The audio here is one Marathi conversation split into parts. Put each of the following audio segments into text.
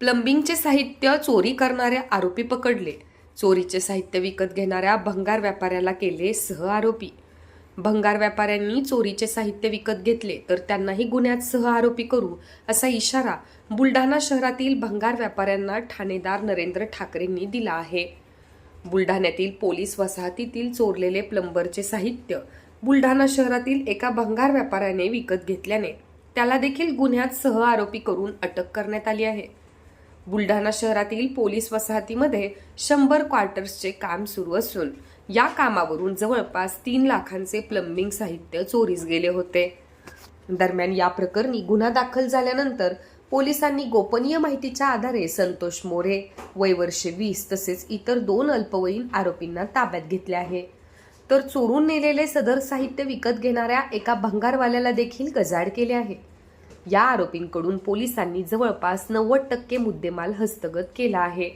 प्लंबिंगचे साहित्य चोरी करणाऱ्या आरोपी पकडले. चोरीचे साहित्य विकत घेणाऱ्या भंगार व्यापाऱ्याला केले सह आरोपी. भंगार व्यापाऱ्यांनी चोरीचे साहित्य विकत घेतले तर त्यांनाही गुन्ह्यात सह आरोपी करू असा इशारा बुलढाणा शहरातील भंगार व्यापाऱ्यांना ठाणेदार नरेंद्र ठाकरेंनी दिला आहे. बुलढाण्यातील पोलीस वसाहतीतील चोरलेले प्लंबरचे साहित्य बुलढाणा शहरातील एका भंगार व्यापाऱ्याने विकत घेतल्याने त्याला देखील गुन्ह्यात सह आरोपी करून अटक करण्यात आली आहे. बुलढाणा शहरातील पोलीस वसाहतीमध्ये शंभर क्वार्टर्सचे काम सुरू असून या कामावरून जवळपास तीन लाखांचे प्लंबिंग साहित्य चोरीस गेले होते. दरम्यान या प्रकरणी गुन्हा दाखल झाल्यानंतर पोलिसांनी गोपनीय माहितीच्या आधारे संतोष मोरे वय वर्षे वीस तसेच इतर दोन अल्पवयीन आरोपींना ताब्यात घेतले आहे. तर चोरून नेलेले सदर साहित्य विकत घेणाऱ्या एका भंगारवाल्याला देखील गजाड केले आहे. या आरोपींकडून पोलिसांनी जवळपास नव्वद टक्के मुद्देमाल हस्तगत केला आहे.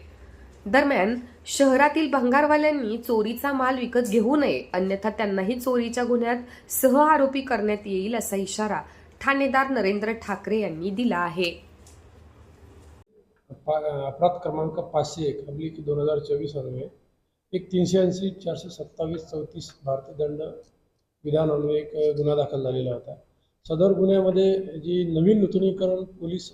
दरम्यान शहरातील भंगारवाल्यांनी चोरीचा माल विकत घेऊ नये अन्यथा त्यांनाही चोरीच्या गुन्ह्यात सह आरोपी करण्यात येईल असा इशारा ठाणेदार नरेंद्र ठाकरे यांनी दिला आहे. अपराध क्रमांक पाचशे एक अब्लिक दोन हजार चोवीस अन्वये एक तीनशे ऐंशी चारशे सत्तावीस चौतीस भारतीय दंड विधान अन्वये एक गुन्हा दाखल झालेला होता. सदर गुन्ह्यामध्ये जी नवीन नूतनीकरण पोलीस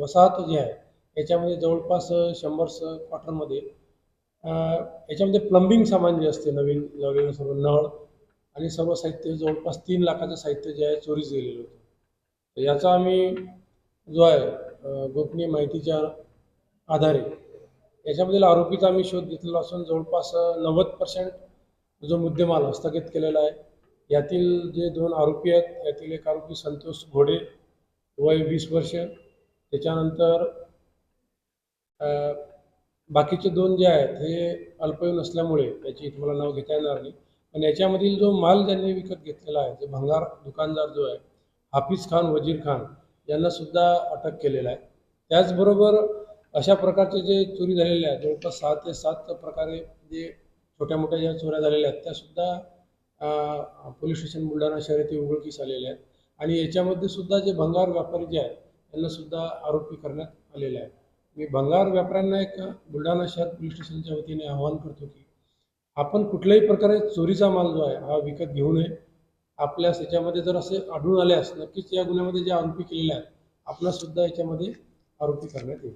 वसाहत जी आहे याच्यामध्ये जवळपास शंभर स क्वार्टरमध्ये याच्यामध्ये प्लंबिंग सामान जे असते नवीन लावलेलं सर्व नळ आणि सर्व साहित्य जवळपास तीन लाखाचं साहित्य जे आहे चोरीस गेलेलं होतं. तर याचा आम्ही जो आहे गोपनीय माहितीच्या आधारे याच्यामधील आरोपीचा आम्ही शोध घेतलेला असून जवळपास नव्वद पर्सेंट जो मुद्देमाल हस्तगत केलेला आहे यातील जे दोन आरोपी आहेत यातील एक आरोपी संतोष घोडे वय वीस वर्ष. त्याच्यानंतर बाकीचे दोन जे आहेत हे अल्पवयीन असल्यामुळे याची तुम्हाला नाव घेता येणार नाही. पण याच्यामधील जो माल ज्यांनी विकत घेतलेला आहे जे भंगार दुकानदार जो आहे हाफिज खान वजीर खान यांना सुद्धा अटक केलेला आहे. त्याचबरोबर अशा प्रकारचे जे चोरी झालेल्या आहेत जवळपास सहा ते सात प्रकारे जे छोट्या मोठ्या ज्या चोऱ्या झालेल्या आहेत त्यासुद्धा पोलीस स्टेशन बुलढाणा शहर येथे उघडकीस आलेले आहेत. आणि याच्यामध्ये सुद्धा जे भंगार व्यापारी जे आहेत त्यांना सुद्धा आरोपी करण्यात आलेले आहेत. मी भंगार व्यापाऱ्यांना एक बुलढाणा शहर पोलीस स्टेशनच्या वतीने आवाहन करतो की आपण कुठल्याही प्रकारे चोरीचा माल जो आहे हा विकत घेऊ नये. आपल्यास याच्यामध्ये जर असे आढळून आल्यास नक्कीच या गुन्ह्यामध्ये जे आरोपी केलेले आहेत आपणास सुद्धा याच्यामध्ये आरोपी करण्यात येईल.